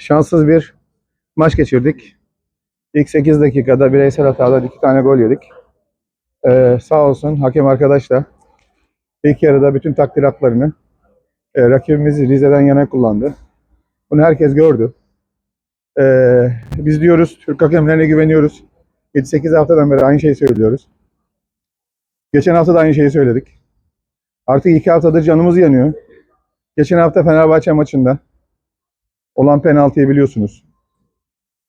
şanssız bir maç geçirdik. İlk 8 dakikada bireysel hatalar iki tane gol yedik. Ee, sağ olsun hakem arkadaş da ilk yarıda bütün takdir haklarını e, rakibimiz Rize'den yana kullandı. Bunu herkes gördü. Ee, biz diyoruz Türk hakemlerine güveniyoruz. 7-8 haftadan beri aynı şeyi söylüyoruz. Geçen hafta da aynı şeyi söyledik. Artık iki haftadır canımız yanıyor. Geçen hafta Fenerbahçe maçında olan penaltıyı biliyorsunuz.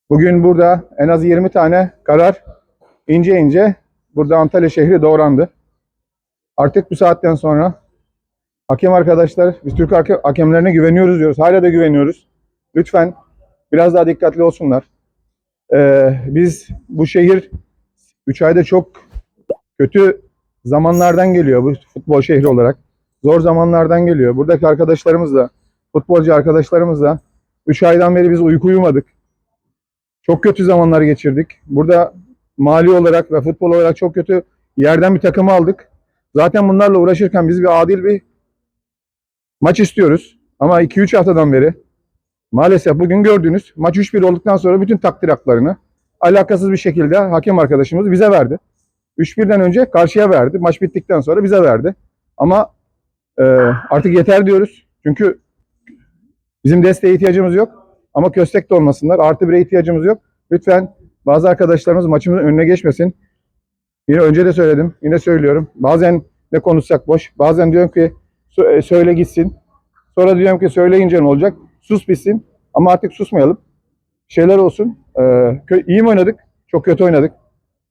Bugün burada en az 20 tane karar ince ince burada Antalya şehri doğrandı. Artık bu saatten sonra hakem arkadaşlar biz Türk hake- hakemlerine güveniyoruz diyoruz. Hala da güveniyoruz. Lütfen biraz daha dikkatli olsunlar. Ee, biz bu şehir 3 ayda çok kötü zamanlardan geliyor bu futbol şehri olarak. Zor zamanlardan geliyor. Buradaki arkadaşlarımız da, futbolcu arkadaşlarımız da 3 aydan beri biz uyku uyumadık. Çok kötü zamanlar geçirdik. Burada mali olarak ve futbol olarak çok kötü yerden bir takımı aldık. Zaten bunlarla uğraşırken biz bir adil bir maç istiyoruz. Ama 2-3 haftadan beri maalesef bugün gördüğünüz maç 3-1 olduktan sonra bütün takdir haklarını alakasız bir şekilde hakem arkadaşımız bize verdi. 3-1'den önce karşıya verdi. Maç bittikten sonra bize verdi. Ama e, artık yeter diyoruz. Çünkü bizim desteğe ihtiyacımız yok. Ama köstek de olmasınlar. Artı bire ihtiyacımız yok. Lütfen bazı arkadaşlarımız maçımızın önüne geçmesin. Yine önce de söyledim. Yine söylüyorum. Bazen ne konuşsak boş. Bazen diyorum ki "Sö- e, söyle gitsin. Sonra diyorum ki söyleyince ne olacak? Sus bitsin. Ama artık susmayalım. Şeyler olsun. Ee, iyi mi oynadık? Çok kötü oynadık.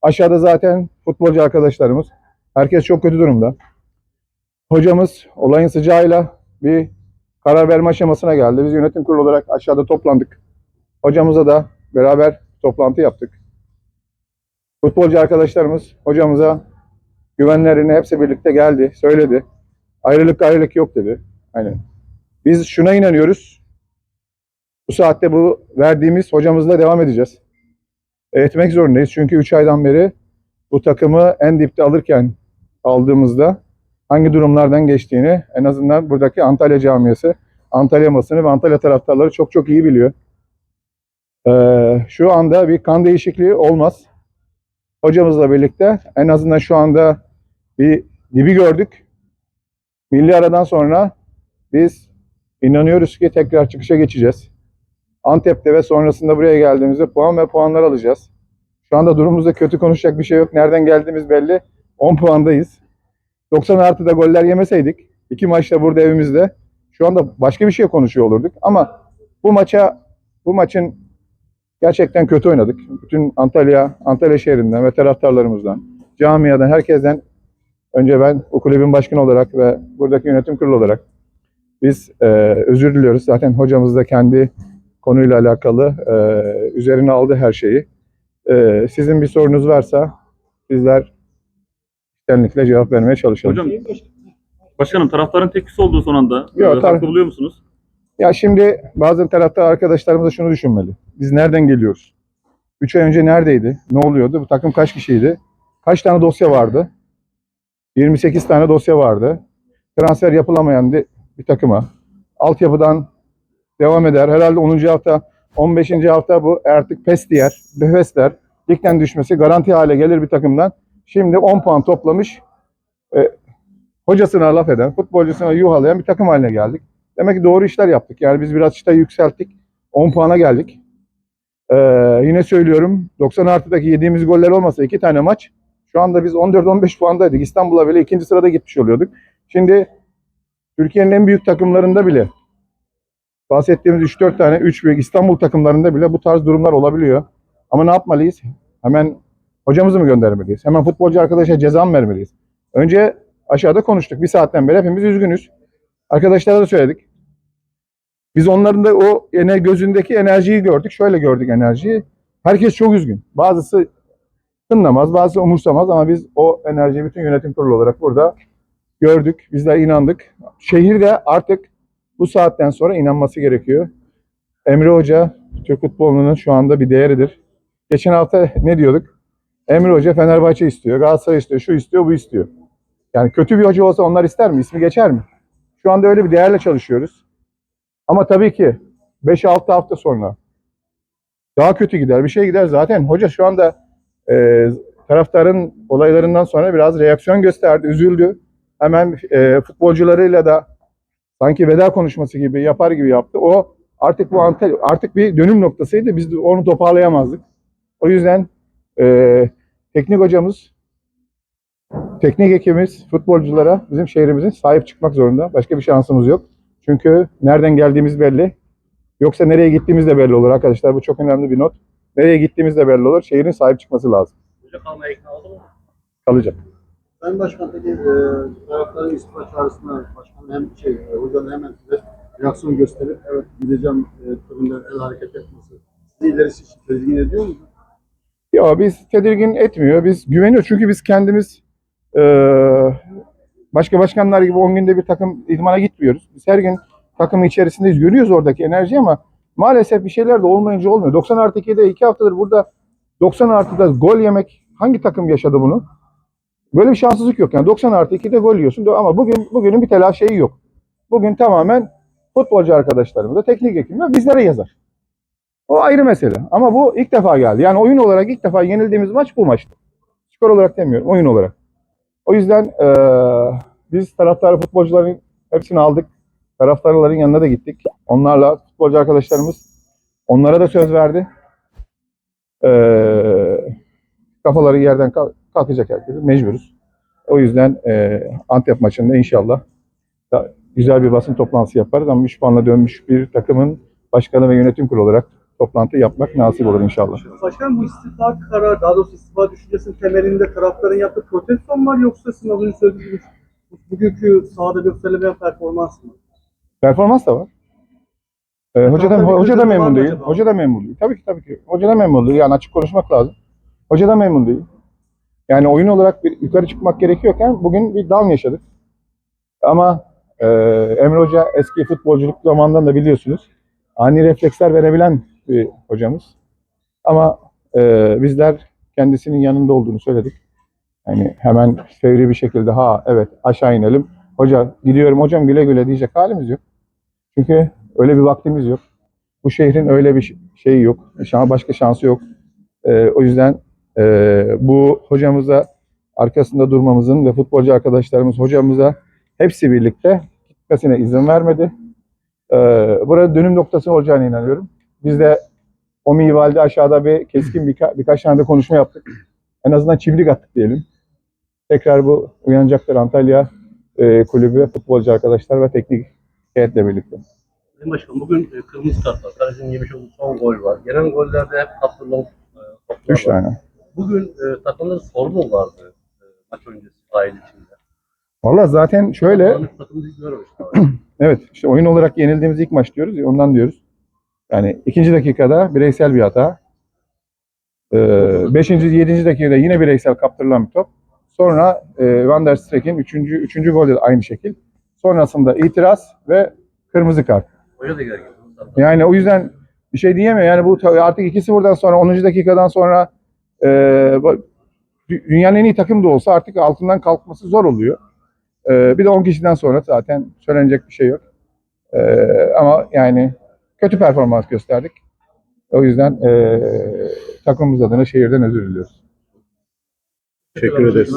Aşağıda zaten futbolcu arkadaşlarımız. Herkes çok kötü durumda. Hocamız olayın sıcağıyla bir karar verme aşamasına geldi. Biz yönetim kurulu olarak aşağıda toplandık. Hocamıza da beraber toplantı yaptık. Futbolcu arkadaşlarımız hocamıza güvenlerini hepsi birlikte geldi, söyledi. Ayrılık ayrılık yok dedi. Hani biz şuna inanıyoruz. Bu saatte bu verdiğimiz hocamızla devam edeceğiz. Etmek zorundayız. Çünkü 3 aydan beri bu takımı en dipte alırken aldığımızda hangi durumlardan geçtiğini en azından buradaki Antalya camiası, Antalya basını ve Antalya taraftarları çok çok iyi biliyor. Ee, şu anda bir kan değişikliği olmaz. Hocamızla birlikte en azından şu anda bir dibi gördük. Milli aradan sonra biz inanıyoruz ki tekrar çıkışa geçeceğiz. Antep'te ve sonrasında buraya geldiğimizde puan ve puanlar alacağız. Şu anda durumumuzda kötü konuşacak bir şey yok. Nereden geldiğimiz belli. 10 puandayız. 90 artıda goller yemeseydik, iki maçta burada evimizde şu anda başka bir şey konuşuyor olurduk. Ama bu maça, bu maçın gerçekten kötü oynadık. Bütün Antalya, Antalya şehrinden ve taraftarlarımızdan, camiadan, herkesten önce ben bu kulübün başkanı olarak ve buradaki yönetim kurulu olarak biz e, özür diliyoruz. Zaten hocamız da kendi konuyla alakalı e, üzerine aldı her şeyi. E, sizin bir sorunuz varsa bizler içtenlikle cevap vermeye çalışalım. Hocam, başkanım taraftarın tepkisi olduğu son anda. Yok, haklı buluyor musunuz? Ya şimdi bazı taraftar arkadaşlarımız da şunu düşünmeli. Biz nereden geliyoruz? 3 ay önce neredeydi? Ne oluyordu? Bu takım kaç kişiydi? Kaç tane dosya vardı? 28 tane dosya vardı. Transfer yapılamayan bir, takıma. Altyapıdan devam eder. Herhalde 10. hafta, 15. hafta bu artık pes diyer, befesler. Ligden düşmesi garanti hale gelir bir takımdan. Şimdi 10 puan toplamış. E, hocasına laf eden, futbolcusuna yuhalayan bir takım haline geldik. Demek ki doğru işler yaptık. Yani biz biraz çıtayı yükselttik. 10 puana geldik. Ee, yine söylüyorum 90 artıdaki yediğimiz goller olmasa iki tane maç şu anda biz 14-15 puandaydık. İstanbul'a bile ikinci sırada gitmiş oluyorduk. Şimdi Türkiye'nin en büyük takımlarında bile bahsettiğimiz 3-4 tane 3 büyük İstanbul takımlarında bile bu tarz durumlar olabiliyor. Ama ne yapmalıyız? Hemen hocamızı mı göndermeliyiz? Hemen futbolcu arkadaşa ceza mı vermeliyiz? Önce aşağıda konuştuk. Bir saatten beri hepimiz üzgünüz. Arkadaşlara da söyledik. Biz onların da o ene gözündeki enerjiyi gördük. Şöyle gördük enerjiyi. Herkes çok üzgün. Bazısı tınlamaz, bazısı umursamaz ama biz o enerjiyi bütün yönetim kurulu olarak burada gördük. Bizler inandık. Şehir de artık bu saatten sonra inanması gerekiyor. Emre Hoca Türk futbolunun şu anda bir değeridir. Geçen hafta ne diyorduk? Emre Hoca Fenerbahçe istiyor, Galatasaray istiyor, şu istiyor, bu istiyor. Yani kötü bir hoca olsa onlar ister mi? İsmi geçer mi? Şu anda öyle bir değerle çalışıyoruz. Ama tabii ki 5-6 hafta sonra daha kötü gider, bir şey gider. Zaten hoca şu anda e, taraftarın olaylarından sonra biraz reaksiyon gösterdi, üzüldü. Hemen e, futbolcularıyla da sanki veda konuşması gibi yapar gibi yaptı. O artık bu Antalya, artık bir dönüm noktasıydı. Biz onu toparlayamazdık. O yüzden e, teknik hocamız, teknik ekibimiz, futbolculara bizim şehrimizin sahip çıkmak zorunda. Başka bir şansımız yok. Çünkü nereden geldiğimiz belli. Yoksa nereye gittiğimiz de belli olur arkadaşlar. Bu çok önemli bir not. Nereye gittiğimiz de belli olur. Şehrin sahip çıkması lazım. Hoca kalmaya ikna oldu mu? Kalacak. Sayın Başkan peki e, taraftarın istifa çağrısına başkan hem şey e, hemen size reaksiyon gösterip evet gideceğim e, el hareket etmesi sizi ilerisi için tedirgin ediyor mu? Ya biz tedirgin etmiyor. Biz güveniyoruz. Çünkü biz kendimiz eee, başka başkanlar gibi 10 günde bir takım idmana gitmiyoruz. Biz her gün takımın içerisindeyiz. Görüyoruz oradaki enerji ama maalesef bir şeyler de olmayınca olmuyor. 90 artı 2'de 2 haftadır burada 90 artıda gol yemek hangi takım yaşadı bunu? Böyle bir şanssızlık yok. Yani 90 artı 2'de gol yiyorsun ama bugün bugünün bir telaş şeyi yok. Bugün tamamen futbolcu arkadaşlarımız da teknik ekibimiz bizlere yazar. O ayrı mesele. Ama bu ilk defa geldi. Yani oyun olarak ilk defa yenildiğimiz maç bu maçtı. Skor olarak demiyorum, oyun olarak. O yüzden eee, biz taraftarı futbolcuların hepsini aldık. Taraftarların yanına da gittik. Onlarla futbolcu arkadaşlarımız onlara da söz verdi. Eee, kafaları yerden kalk- kalkacak herkese. Mecburuz. O yüzden eee Antep maçında inşallah güzel bir basın toplantısı yaparız ama 3 puanla dönmüş bir takımın başkanı ve yönetim kurulu olarak toplantı yapmak nasip olur inşallah. Başkan bu istifa kararı, daha doğrusu istifa düşüncesinin temelinde taraftarın yaptığı protesto mu var yoksa sizin az önce söylediğiniz bugünkü sahada gösterilen performans mı? Performans da var. Ee, hoca da, hoca da memnun değil. acaba? Hoca da memnun değil. Tabii ki tabii ki. Hoca da memnun değil. Yani açık konuşmak lazım. Hoca da memnun değil. Yani oyun olarak bir yukarı çıkmak gerekiyorken bugün bir down yaşadık. Ama e, Emre Hoca eski futbolculuk zamanından da biliyorsunuz. Ani refleksler verebilen bir hocamız. Ama e, bizler kendisinin yanında olduğunu söyledik. Yani hemen fevri bir şekilde ha evet aşağı inelim. Hoca gidiyorum hocam güle güle diyecek halimiz yok. Çünkü öyle bir vaktimiz yok. Bu şehrin öyle bir şeyi yok. Başka şansı yok. Ee, o yüzden e, bu hocamıza arkasında durmamızın ve futbolcu arkadaşlarımız hocamıza hepsi birlikte gitmesine izin vermedi. Ee, burada dönüm noktası olacağına inanıyorum. Biz de o minvalde aşağıda bir keskin birka- birkaç tane de konuşma yaptık. En azından çiftlik attık diyelim. Tekrar bu uyanacaktır Antalya e, kulübü, futbolcu arkadaşlar ve teknik heyetle birlikte. Sayın Başkan bugün e, kırmızı kart var. Kalecinin yemiş olduğu son gol var. Gelen gollerde hep kaptırılan e, Üç var. tane. Bugün e, takımda sorun mu vardı e, maç öncesi sahil içinde? Valla zaten şöyle, Dağınık takımı hiç görmemiştik. abi. evet işte oyun olarak yenildiğimiz ilk maç diyoruz ya ondan diyoruz. Yani ikinci dakikada bireysel bir hata. Ee, beşinci, yedinci dakikada yine bireysel kaptırılan bir top. Sonra e, Van der Streek'in üçüncü, üçüncü golde de aynı şekil. Sonrasında itiraz ve kırmızı kart. Yani o yüzden bir şey diyemiyor. Yani bu artık 2-0'dan sonra 10. dakikadan sonra e, dünyanın en iyi takım da olsa artık altından kalkması zor oluyor. E, bir de 10 kişiden sonra zaten söylenecek bir şey yok. E, ama yani kötü performans gösterdik. O yüzden e, takımımız adına şehirden özür diliyoruz. Teşekkür ederiz.